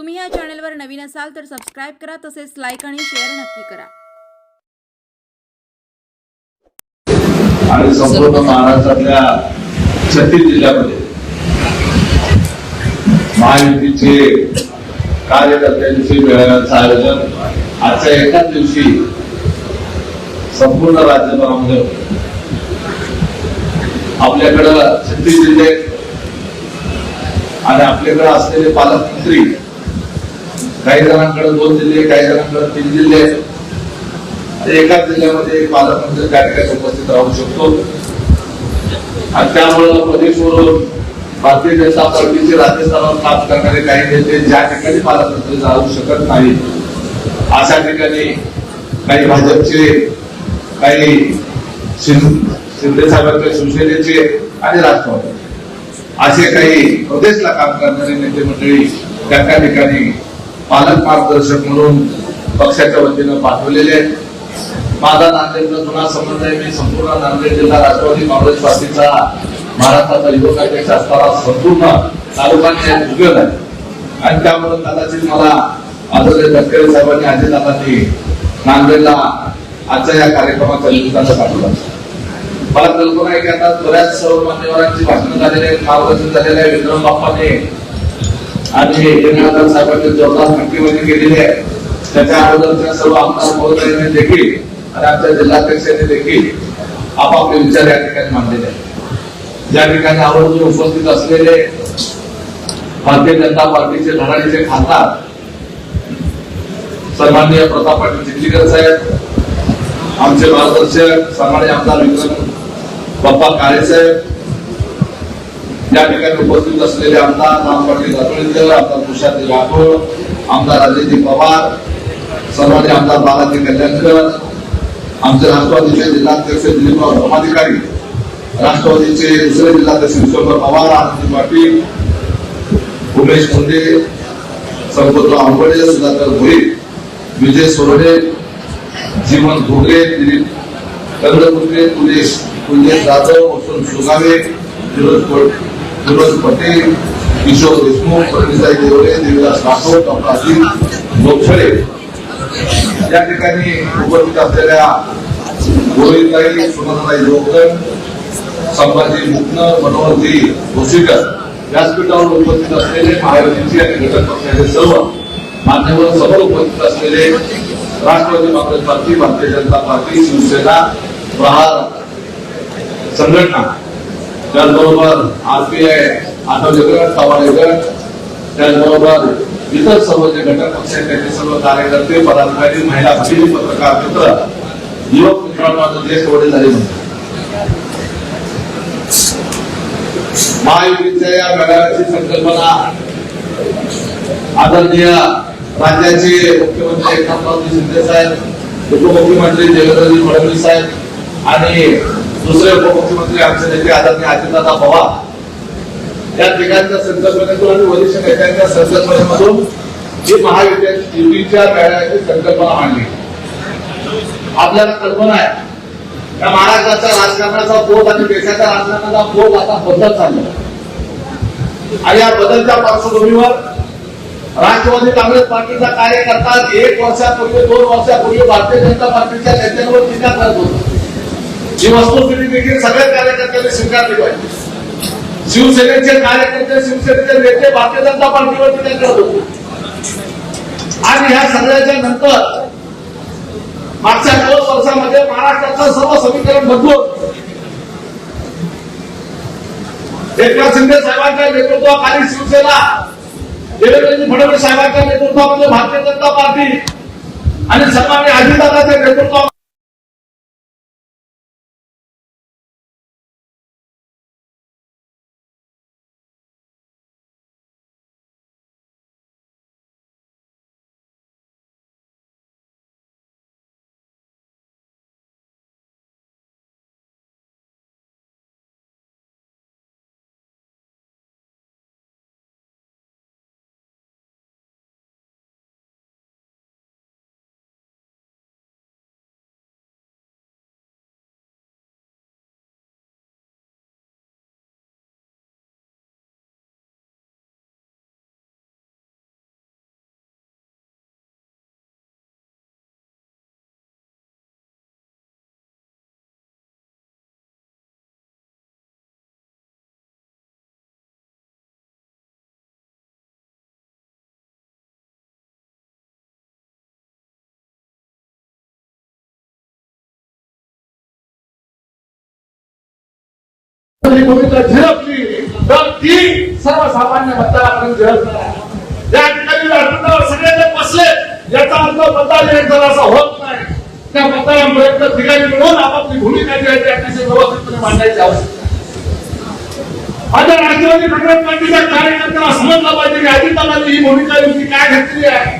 तुम्ही या चॅनलवर नवीन असाल तर सबस्क्राईब करा तसेच लाईक आणि शेअर नक्की करा आणि संपूर्ण महाराष्ट्रातल्या छत्तीस जिल्ह्यामध्ये महायुतीचे कार्यकर्त्यांचे मेळाव्याचं आयोजन आजच्या एकाच दिवशी संपूर्ण राज्यभरामध्ये होतं. आपल्याकडं छत्तीस जिल्हे आणि आपल्याकडे असलेले पालकमंत्री काही जणांकडे दोन जिल्हे काही जणांकडे तीन जिल्हे एकाच जिल्ह्यामध्ये एक पालकमंत्री त्या ठिकाणी उपस्थित राहू शकतो. आणि त्यामुळं प्रदेशवरून भारतीय जनता पार्टीचे राज्यस्तरावर काम करणारे काही नेते ज्या ठिकाणी पालकमंत्री जाऊ शकत नाही अशा ठिकाणी काही भाजपचे काही शिंदे साहेबांचे शिवसेनेचे आणि राष्ट्रवादी असे काही प्रदेशला काम करणारे नेते मंडळी त्या ठिकाणी पालक मार्गदर्शक म्हणून पक्षाच्या वतीनं पाठवलेले आहेत. माझा नांदेडचा जुना संबंध आहे. मी संपूर्ण नांदेड जिल्हा राष्ट्रवादी काँग्रेस पार्टीचा महाराष्ट्राचा युवक अध्यक्ष असताना संपूर्ण तालुक्याने उपयोग आहे आणि त्यामुळे कदाचित मला आदरणीय तटकरे साहेबांनी अजितदादांनी नांदेडला आजच्या या कार्यक्रमाच्या निमित्तानं पाठवलं मला कल्पना आहे की आता बऱ्याच सर्व मान्यवरांची भाषणं झालेली आहेत मार्गदर्शन झालेलं आहे. विक्रम बाप्पाने साहेबांनी आहे त्याच्या अगोदरच्या सर्व आमदार महोदयांनी देखील आणि आमच्या जिल्हाध्यक्षांनी देखील आपापले विचार या ठिकाणी मांडलेले आहेत. या ठिकाणी आवर्जून उपस्थित असलेले भारतीय जनता पार्टीचे धडाडीचे खासदार सन्माननीय प्रताप पाटील चिखलीकर साहेब आमचे मार्गदर्शक सन्मान्य आमदार विक्रम बाप्पा काळे साहेब या ठिकाणी उपस्थित असलेले आमदार राम पाटील रातोळीकर आमदार तुषार राठोड आमदार अजयजी पवार सर्वांचे आमदार बालाजी कल्याणकर आमचे राष्ट्रवादीचे जिल्हाध्यक्ष दिलीपराव धर्माधिकारी राष्ट्रवादीचे दुसरे जिल्हाध्यक्ष विश्वभर पवार आनंदी पाटील उमेश मुंडे संपतराव आंबडे सुधाकर भोईर विजय सोरडे जीवन घोगरे दिलीप चंद्रपुत्रे पुलेश कुंजेश जाधव वसंत सुगावे फिरोज फिरोज पटेल किशोर देशमुख परमिताई देवरे देवीदास राठोड डॉक्टर अजित लोकसळे या ठिकाणी उपस्थित असलेल्या गोविंदताई सुमनताई जोगदन संभाजी मुकनर मनोहरजी भोसीकर व्यासपीठावर उपस्थित असलेले महायुतीचे आणि घटक पक्षाचे सर्व मान्यवर सर्व उपस्थित असलेले राष्ट्रवादी काँग्रेस पार्टी भारतीय जनता पार्टी शिवसेना प्रहार संघटना त्याचबरोबर आरपीआय आठवले गट चव्हाणे गट त्याचबरोबर इतर सर्व जे घटक पक्ष आहेत त्याचे सर्व कार्यकर्ते पदाधिकारी महिला भगिनी पत्रकार मित्र युवक मित्रांनो आता देश वडील झाले म्हणतात महायुतीच्या या मेळाव्याची संकल्पना आदरणीय राज्याचे मुख्यमंत्री एकनाथरावजी शिंदे साहेब उपमुख्यमंत्री देवेंद्रजी फडणवीस साहेब आणि दुसरे उपमुख्यमंत्री आमचे नेते आदरणीय अजितदादा पवार या ठिकाणच्या संकल्पनेतून आणि वरिष्ठ नेत्यांच्या संकल्पनेमधून ही महायुतीच्या मेळाव्याची संकल्पना मांडली. आपल्याला कल्पना आहे या महाराष्ट्राच्या राजकारणाचा बोध आणि देशाच्या राजकारणाचा बोध आता बदलत चालला आणि या बदलच्या पार्श्वभूमीवर राष्ट्रवादी काँग्रेस पार्टीचा कार्यकर्ता एक वर्षापूर्वी दोन वर्षापूर्वी भारतीय जनता पार्टीच्या नेत्यांवर टीका करत होता. ही वस्तुस्थिती देखील सगळ्या कार्यकर्त्यांनी स्वीकारली पाहिजे. शिवसेनेचे कार्यकर्ते शिवसेनेचे नेते भारतीय जनता पार्टीवरती टीका करत होते. आणि ह्या सगळ्याच्या नंतर मागच्या दोन वर्षामध्ये महाराष्ट्राचं सर्व समीकरण बदलून एकनाथ शिंदे साहेबांच्या नेतृत्वाखाली शिवसेना देवेंद्रजी फडणवीस साहेबांच्या नेतृत्वामध्ये भारतीय जनता पार्टी आणि सन्मान्य अजितदादाच्या नेतृत्वामध्ये भूमिका झिरपली तर ती सर्वसामान्य मतदारापर्यंत झिरपणार या ठिकाणी व्यासपीठावर सगळे बसले याचा अर्थ मतदार एक जरासा होत नाही. त्या मतदारांपर्यंत ठिकाणी मिळून आपापली भूमिका जी आहे ती अतिशय व्यवस्थितपणे मांडायची आवश्यकता आता राष्ट्रवादी काँग्रेस पार्टीच्या कार्यकर्त्यांना समजला पाहिजे की अजितदादांनी ही भूमिका नेमकी काय घेतली आहे.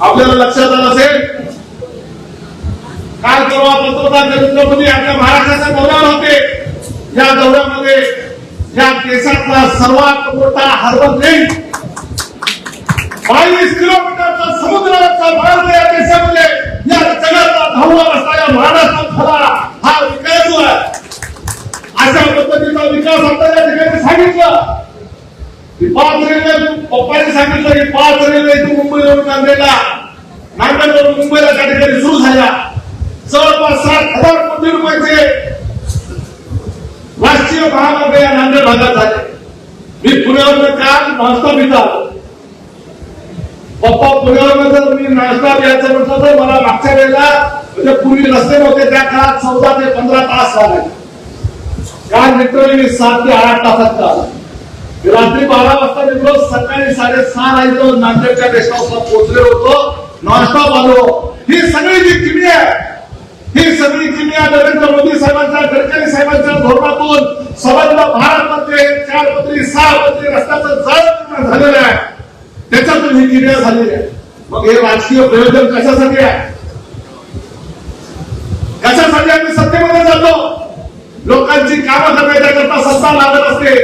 आपल्याला लक्षात आलं असेल काल परवा पंतप्रधान नरेंद्र मोदी आपल्या महाराष्ट्राच्या दौऱ्यावर होते. या दौऱ्यामध्ये या देशातला सर्वात मोठा हार्बर लिंक बावीस किलोमीटरचा समुद्राचा मार्ग या देशामध्ये या जगाचा धावला रस्ता या महाराष्ट्रात झाला हा विकास अशा पद्धतीचा विकास आता या ठिकाणी सांगितलं. की पाच रेल्वे पप्पाने सांगितलं की पाच रेल्वे इथून मुंबईवरून नांदेडला. नांदेडवरून मुंबईला त्या ठिकाणी सुरू झाल्या. जवळपास सात हजार कोटी रुपयाचे राष्ट्रीय महामार्ग या नांदेड भागात झाले. मी पुण्यावर काल नाश्ता पिता आलो. पप्पा पुण्यावर जर मी नाश्ता घ्यायचं म्हटलं तर मला मागच्या वेळेला म्हणजे पूर्वी रस्ते नव्हते त्या काळात चौदा ते पंधरा तास झाले. काल लिटरली मी सात ते आठ तासात का रात्री बारा वाजता निघलो सकाळी साडेसहा ला नांदेडच्या गेस्ट हाऊसला पोहोचले होतो. नॉनस्टॉप आलो. ही सगळी जी किमी आहे ही सगळी किमी नरेंद्र मोदी साहेबांच्या गडकरी साहेबांच्या धोरणातून समजलं भारतमध्ये चार मंत्री सहा मंत्री रस्त्याचं जाळ पूर्ण झालेलं आहे. त्याच्यातून ही किमिया झालेली आहे मग हे राजकीय प्रयोजन कशासाठी आहे? कशासाठी आम्ही सत्तेमध्ये जातो? लोकांची कामं करण्याकरता सत्ता लागत असते.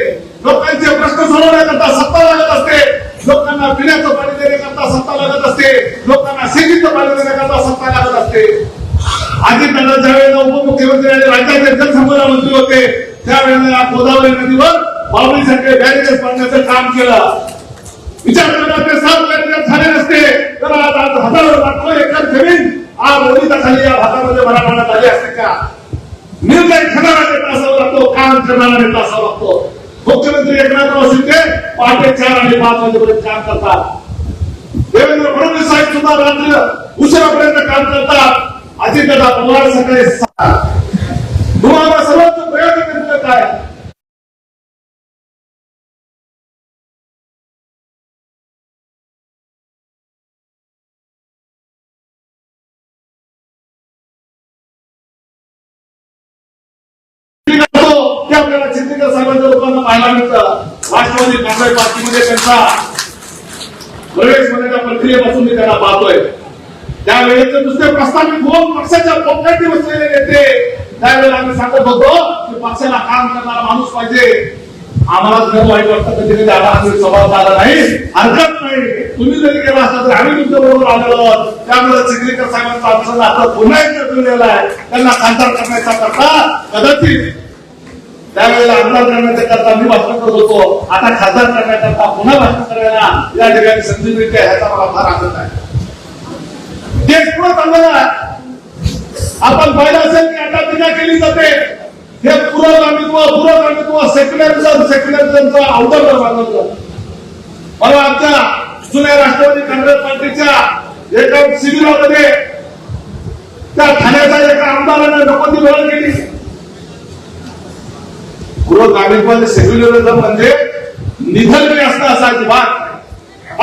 लोकांचे प्रश्न सोडवण्याकरता सत्ता लागत असते. लोकांना पिण्याचं पाणी देण्याकरता सत्ता लागत असते. लोकांना शेतीचं पाणी देण्याकरता सत्ता लागत असते. आधी त्यांना ज्यावेळेला उपमुख्यमंत्री आणि राज्याचे जलसंपदा मंत्री होते त्यावेळेला गोदावरी नदीवर बावळीसारखे बॅरिकेड बांधण्याचं काम केलं. विचार करा ते सात बॅरिकेड झाले नसते तर आज आज हजारो लाखो एकर जमीन आज ओळीच्या या भागामध्ये मराठवाड्यात आली असते का? निर्णय घेणारा नेता असावा लागतो काम करणारा नेता असावा लागतो. मुख्यमंत्री एकनाथराव शिंदे पहाटे चार आणि पाच वाजेपर्यंत काम करतात. देवेंद्र फडणवीस साहेब सुद्धा रात्री उशिरापर्यंत काम करतात. अजितदादा पवार सकाळी सहा तुम्हाला सर्वांचं प्रयोजन काय आपल्याला चिंतेकर साहेबांच्या लोकांना पाहायला मिळतं. राष्ट्रवादी काँग्रेस पार्टीमध्ये त्यांचा प्रवेश होण्याच्या प्रक्रियेपासून मी त्यांना पाहतोय. त्यावेळेचे दुसरे प्रस्तावित होऊन पक्षाच्या पोपटाटी बसलेले नेते. त्यावेळेला आम्ही सांगत होतो की पक्षाला काम करणारा माणूस पाहिजे. आम्हाला जर वाईट वाटतं कधी कधी आम्हाला स्वभाव झाला नाही. हरकत नाही. तुम्ही जरी केला असता तर आम्ही तुमच्या बरोबर आलेलो त्यामुळे चिखलीकर साहेबांचा आमचा आता पुन्हा एकदा दिलेला आहे. त्यांना खासदार करण्याचा करता कदाचित त्यावेळेला आमदार करण्याच्या करता मी भाषण करत होतो. आता खासदार करण्याकरता पुन्हा भाषण करायला या ठिकाणी संधी मिळते ह्याचा मला फार आनंद आहे. देश पुढे आपण पाहिलं असेल की आता टीका केली जाते. हे पुरोगामित्व पुरोगामित्व सेक्युलरिझम सेक्युलरिझमचा अवघड मानलं मला आमच्या जुन्या राष्ट्रवादी काँग्रेस पार्टीच्या एका शिबिरामध्ये त्या ठाण्याच्या एका आमदाराने नको ती वेळ केली पुरोगामित्व सेक्युलरिझम म्हणजे निधन असणं असा अजिबात. नाही.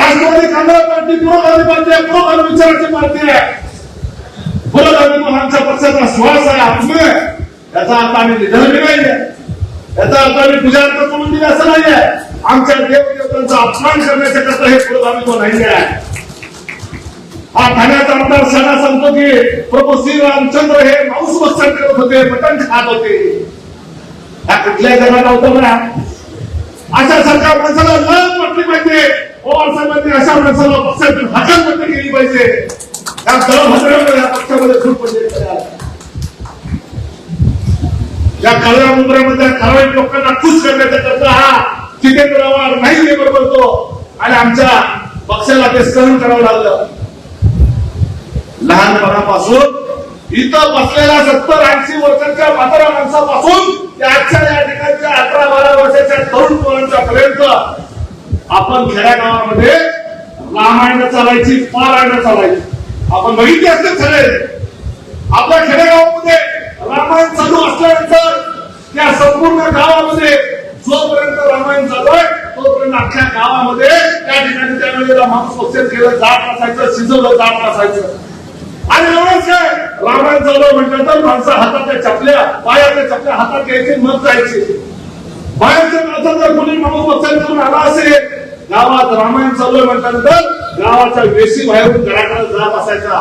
राष्ट्रवादी काँग्रेस पार्टी पुरोगामी पार्टी आहे पुरोगामी विचाराची पार्टी आहे. पुरोगामी आमच्या पक्षाचा श्वास आहे आत्मे. याचा अर्थ आम्ही निधर्मी नाहीये. याचा अर्थ आम्ही पूजार्थ करून दिले असं नाहीये. आमच्या देवदेवतांचा अपमान करण्याच्या करता हे पुरोगामित्व नाही आहे हा ठाण्याचा आमदार सणा सांगतो की प्रभू श्री रामचंद्र हे मांस भक्षण करत होते मटण खात होते. ह्या कुठल्या जगात नव्हतं ना अशा सरकार माणसाला लस म्हटली पाहिजे. पवार साहेबांनी अशा माणसाला पक्षातून हजरबंद केली पाहिजे. त्या दळभद्रामध्ये या पक्षामध्ये सूट म्हणजे या काळ्या मुंबईमध्ये ठराविक लोकांना खुश करण्याचा करता हा जितेंद्र आव्हाड नाही लेबर करतो आणि आमच्या पक्षाला ते सहन करावं लागलं. लहानपणापासून इथं बसलेल्या सत्तर ऐंशी वर्षांच्या म्हातारा माणसापासून आजच्या या ठिकाणच्या अकरा बारा वर्षाच्या तरुण मुलांच्या पर्यंत आपण खेड्यागावामध्ये रामायण चालायची पारायण चालायची. आपण बघितले असते खरे आपल्या खेडेगावामध्ये रामायण चालू असल्यानंतर त्या संपूर्ण गावामध्ये जोपर्यंत रामायण चालू आहे तोपर्यंत अख्ख्या गावामध्ये त्या ठिकाणी त्यावेळेला माणूस स्वच्छ केलं जात असायचं शिजवलं जात नसायचं आणि एवढंच काय? रामायण चालू म्हटलं तर माणसं हाताच्या चपल्या पायाच्या चपल्या हातात घ्यायचे मत जायचे. बाहेरच्या माणसं जर कोणी माणूस स्वच्छ करून आला असेल गावात रामायण चालू म्हटल्यानंतर गावाचा वेशी बाहेरून घराकडे जात असायचा.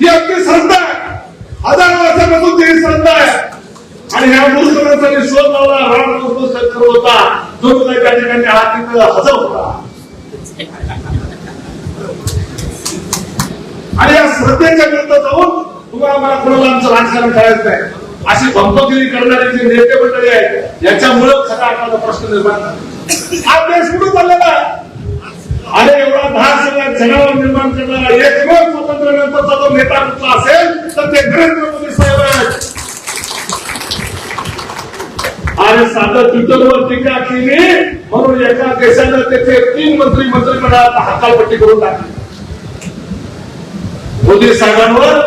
ही अगदी श्रद्धा आहे. हजार वर्षापासून ती श्रद्धा आहे. आणि ह्या मूर्खपणासाठी शोध लावला राम मूर्ख होता जो काही त्या ठिकाणी हा तिथं हजर होता. आणि या श्रद्धेच्या विरुद्ध जाऊन तुम्हाला आम्हाला कोणाला आमचं राजकारण करायचं नाही. अशी भंपगिरी करणारे जे नेते मंडळी आहेत याच्यामुळे खरा आपल्याला प्रश्न निर्माण झाला. देश चाललेला आहे? अरे एवढा दहा सगळ्या जनावर निर्माण करणारा एकमेव जो नेता कुठला असेल तर ते नरेंद्र मोदी साहेब आहेत. अरे साधं ट्विटरवर टीका केली म्हणून एका देशानं तेथे तीन मंत्री मंत्रिमंडळात हकालपट्टी करून टाकली. मोदी साहेबांवर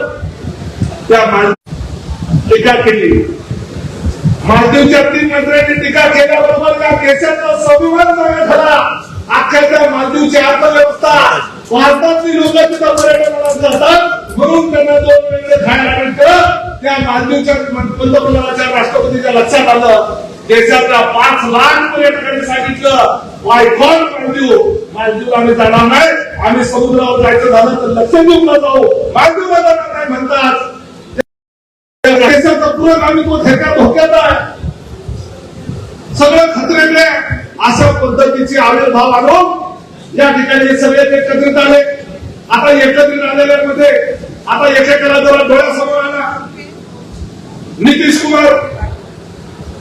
त्या टीका केली. मालदीवच्या तीन मंत्र्यांनी टीका केल्याबरोबर त्या देशाचा स्वाभिमान जागा झाला. अख्ख्या त्या मालदीवची अर्थव्यवस्था भारतातली लोक तिथं पर्यटनाला जातात. म्हणून त्यांना दोन वेळेचे खायला मिळतं त्या मालदीवच्या पंतप्रधानाच्या राष्ट्रपतीच्या लक्षात आलं देशातल्या पाच लाख पर्यटकांनी सांगितलं वायकॉन मालदीव मालदीव आम्ही जाणार नाही. आम्ही समुद्रावर जायचं झालं तर लक्षद्वीपला जाऊ. मालदीवला जाणार नाही म्हणतात. पूर्वक आम्ही तो धोक्या धोक्यात आहे. सगळं खतरेले अशा पद्धतीचे आविर्भाव आणून या ठिकाणी सगळे एकत्रित आले. आता एकत्रित आलेल्यामध्ये आता एकेकाला जरा डोळ्यासमोर आला नितीश कुमार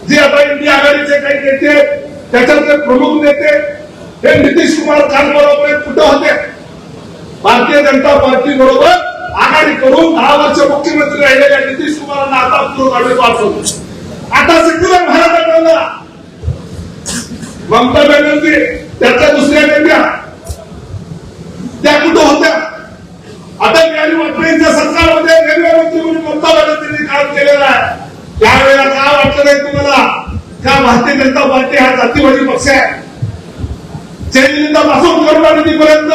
जे आता इंडिया आघाडीचे काही नेते आहेत, त्याच्यातले प्रमुख नेते हे नितीश कुमार खान बरोबर कुठं होते? भारतीय जनता पार्टी बरोबर आघाडी करून दहा वर्ष मुख्यमंत्री राहिलेल्या नितीश कुमारांना आता पूर्ण आढळून वाचवलं आता सेक्युलर भारत आला ममता बॅनर्जी त्याच्या दुसऱ्या नेत्या त्या कुठं होत्या? आता बिहारी वाजपेयींच्या सरकारमध्ये रेल्वे मंत्री म्हणून ममता बॅनर्जींनी काम केलेलं आहे. त्यावेळेला काय वाटलं नाही तुम्हाला? का भारतीय जनता पार्टी हा जातीवादी पक्ष आहे. पासून करुणानिधीपर्यंत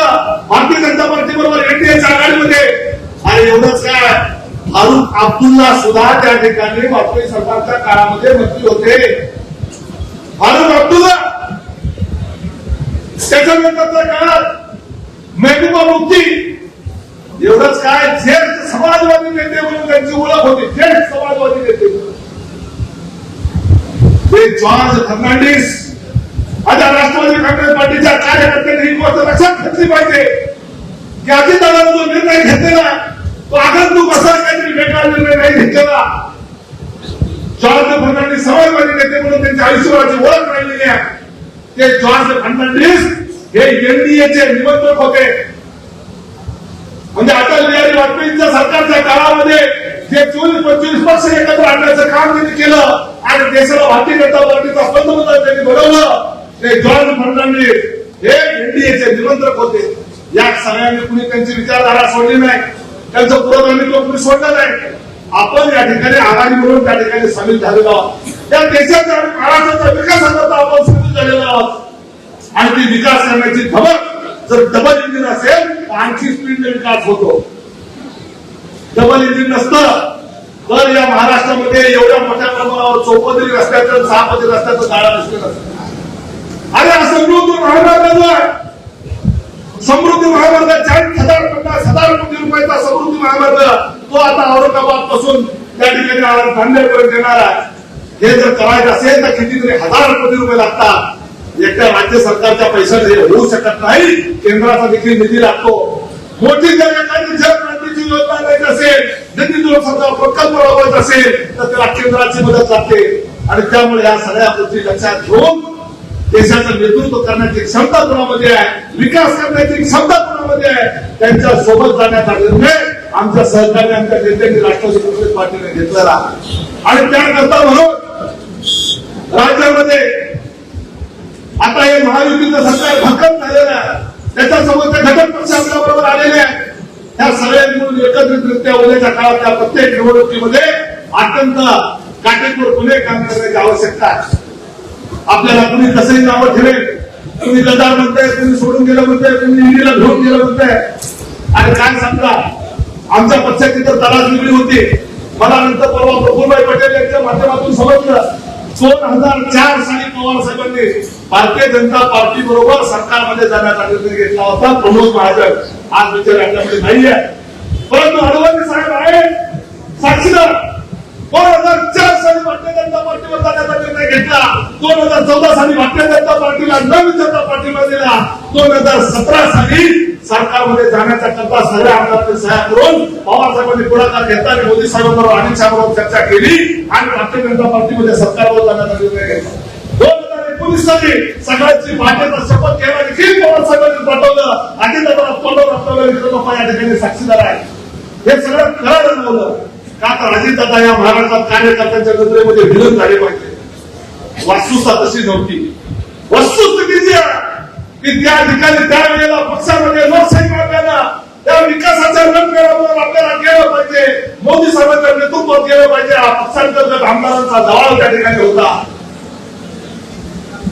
भारतीय जनता पार्टी बरोबर एनडीएच्या आघाडीमध्ये आणि एवढंच काय फारुख अब्दुल्ला सुद्धा त्या ठिकाणी वाजपेयी सरकारच्या काळामध्ये मंत्री होते. फारुख अब्दुल्ला! त्याच्यानंतरच्या काळात मेहबूबा मुफ्ती. एवढंच काय ज्येष्ठ समाजवादी नेते म्हणून त्यांची ओळख होती ज्येष्ठ समाजवादी नेते ते जॉर्ज फर्नांडिस आता राष्ट्रवादी काँग्रेस पार्टीच्या कार्यकर्त्यांनी ही गोष्ट लक्षात घेतली पाहिजे की अजितदादांनी जो निर्णय घेतलेला तो आगंतुक असा काहीतरी वेगळा निर्णय नाही घेतलेला. जॉर्ज फर्नांडिस समाजवादी नेते म्हणून त्यांच्या आयुष्यभराची ओळख राहिलेली आहे. ते जॉर्ज फर्नांडिस हे एनडीएचे निबंधक होते. म्हणजे अटल बिहारी वाजपेयींच्या सरकारच्या काळामध्ये जे चोवीस पंचवीस वर्ष एकत्र आणण्याचं काम त्यांनी केलं आणि देशाला भारतीय जनता पार्टीचा पंतप्रधान त्यांनी बनवलं ते जॉर्ज फर्नांडिस हे एनडीएचे निमंत्रक होते. या सगळ्यांनी कुणी त्यांची विचारधारा सोडली नाही. त्यांचं पुरोगामित्व कुणी सोडला नाही. आपण या ठिकाणी आघाडी म्हणून त्या ठिकाणी सामील झालेलो आहोत. या देशाच्या आणि महाराष्ट्राच्या विकासाकरता आपण सामील झालेलो आहोत. आणि ती विकास करण्याची धमक जर डबल इंजिन असेल तर आणखी स्पीडने विकास होतो. डबल इंजिन नसतं. तर या महाराष्ट्रामध्ये एवढ्या मोठ्या प्रमाणावर चौपदरी रस्त्याचं सहापदरी रस्त्याचं गाळा नसतं अरे असं समृद्धी महामार्ग जो समृद्धी महामार्ग चाळीस हजार पन्नास हजार कोटी रुपयाचा समृद्धी महामार्ग तो आता औरंगाबादपासून त्या ठिकाणी नांदेडपर्यंत येणार आहे. हे जर करायचं असेल तर कितीतरी हजार कोटी रुपये लागतात. एकट्या राज्य सरकारच्या पैशाने हे होऊ शकत नाही. केंद्राचा देखील निधी लागतो. मोठी जर एखादी जनक्रांतीची योजना द्यायची असेल निधी दुरुस्तीचा प्रकल्प राबवायचा असेल तर त्याला केंद्राची मदत लागते. आणि त्यामुळे या सगळ्या गोष्टी लक्षात घेऊन देशाचं नेतृत्व करण्याची क्षमता कोणामध्ये आहे? विकास करण्याची क्षमता कोणामध्ये आहे? त्यांच्यासोबत जाण्याचा निर्णय आमच्या सहकार्य आमच्या नेत्यांनी राष्ट्रवादी काँग्रेस पार्टीने घेतलेला आणि त्याकरता म्हणून राज्यामध्ये आता हे महायुतीचं सरकार भक्कम झालेलं आहे. त्याच्यासोबत ते घटक पक्ष आपल्या बरोबर आलेले आहेत. त्या सगळ्यांनी मिळून एकत्रितरित्या उद्याच्या काळात त्या प्रत्येक निवडणुकीमध्ये अत्यंत काटेकोरपणे काम करण्याची आवश्यकता आहे. आपल्याला कुणी कसंही नावं ठेवेल. तुम्ही गदार म्हणताय तुम्ही सोडून गेलं म्हणताय तुम्ही इंडीला घेऊन गेलं म्हणताय. आणि काय सांगता? आमच्या पक्षाची तर तलाश वेगळी होती. मला नंतर परवा प्रफुलभाई पटेल यांच्या माध्यमातून समजलं. दोन हजार चार साली पवार साहेबांनी भारतीय जनता पार्टी बरोबर सरकारमध्ये जाण्याचा निर्णय घेतला होता. प्रमोद महाजन आज विचार आपल्यामध्ये नाहीये. परंतु हनुमंत साहेब आहे साक्षीदार. दोन हजार चार भारतीय जनता पार्टीवर जाण्याचा निर्णय घेतला. दोन हजार चौदा साली भारतीय जनता पार्टीला नवीन जनता पार्टीला दिला. दोन हजार सतरा साली सरकारमध्ये जाण्याचा करता सगळ्या आमदारांनी सह्या करून पवारसाहेबांनी पुढाकार घेतला आणि मोदी साहेबांबरोबर अमित साहेबांबरोबर चर्चा केली आणि भारतीय जनता पार्टीमध्ये सरकारवर जाण्याचा निर्णय घेतला. दोन हजार एकोणीस साली सगळ्यांची भाजपचा शपथ घ्यायला देखील पवार साहेबांनी पाठवलं. आणि तोंडावर या ठिकाणी साक्षीदार आहे हे सगळं खरं जाणवलं का तर अजितदादा या महाराष्ट्रात कार्यकर्त्यांच्या नजरेमध्ये विलन झाले पाहिजे. वास्तुता तशी नव्हती. वस्तुस्थिती जी की त्या ठिकाणी त्यावेळेला पक्षामध्ये लोकशाही मागताना त्या विकासाच्या रणमेळावर आपल्याला गेलं पाहिजे. मोदी साहेबांच्या नेतृत्वात गेलं पाहिजे. हा पक्षांतर्गत आमदारांचा दबाव त्या ठिकाणी होता.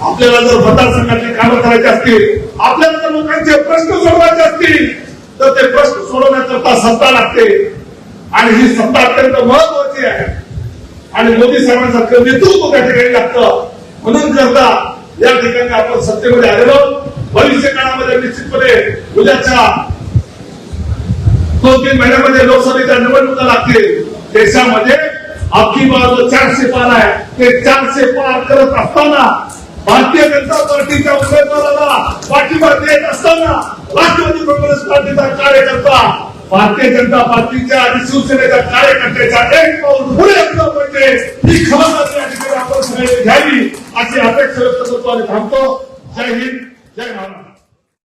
आपल्याला जर मतदारसंघातले कामं करायचे असतील आपल्याला जर लोकांचे प्रश्न सोडवायचे असतील तर ते प्रश्न सोडवण्याकरता सत्ता लागते. आणि ही सत्ता अत्यंत महत्वाची आहे. आणि मोदी साहेबांसारखं नेतृत्व त्या ठिकाणी लागतं. म्हणून करता या ठिकाणी आपण सत्तेमध्ये आलेलो भविष्य काळामध्ये निश्चितपणे उद्याच्या दोन तीन महिन्यामध्ये लोकसभेच्या निवडणुका लागतील. देशामध्ये अख्खी बाजू चारशे पार आहे. ते चारशे पार करत असताना भारतीय जनता पार्टीच्या उमेदवाराला पाठिंबा देत असताना राष्ट्रवादी काँग्रेस पार्टीचा कार्यकर्ता भारतीय जनता पार्टीच्या आणि शिवसेनेच्या कार्यकर्त्याच्या एक पाऊल पुढे असलं पाहिजे. ही खबरदारी या ठिकाणी आपण सगळ्यांनी घ्यावी अशी अपेक्षा व्यक्त करतो आणि थांबतो. जय हिंद जय महाराष्ट्र.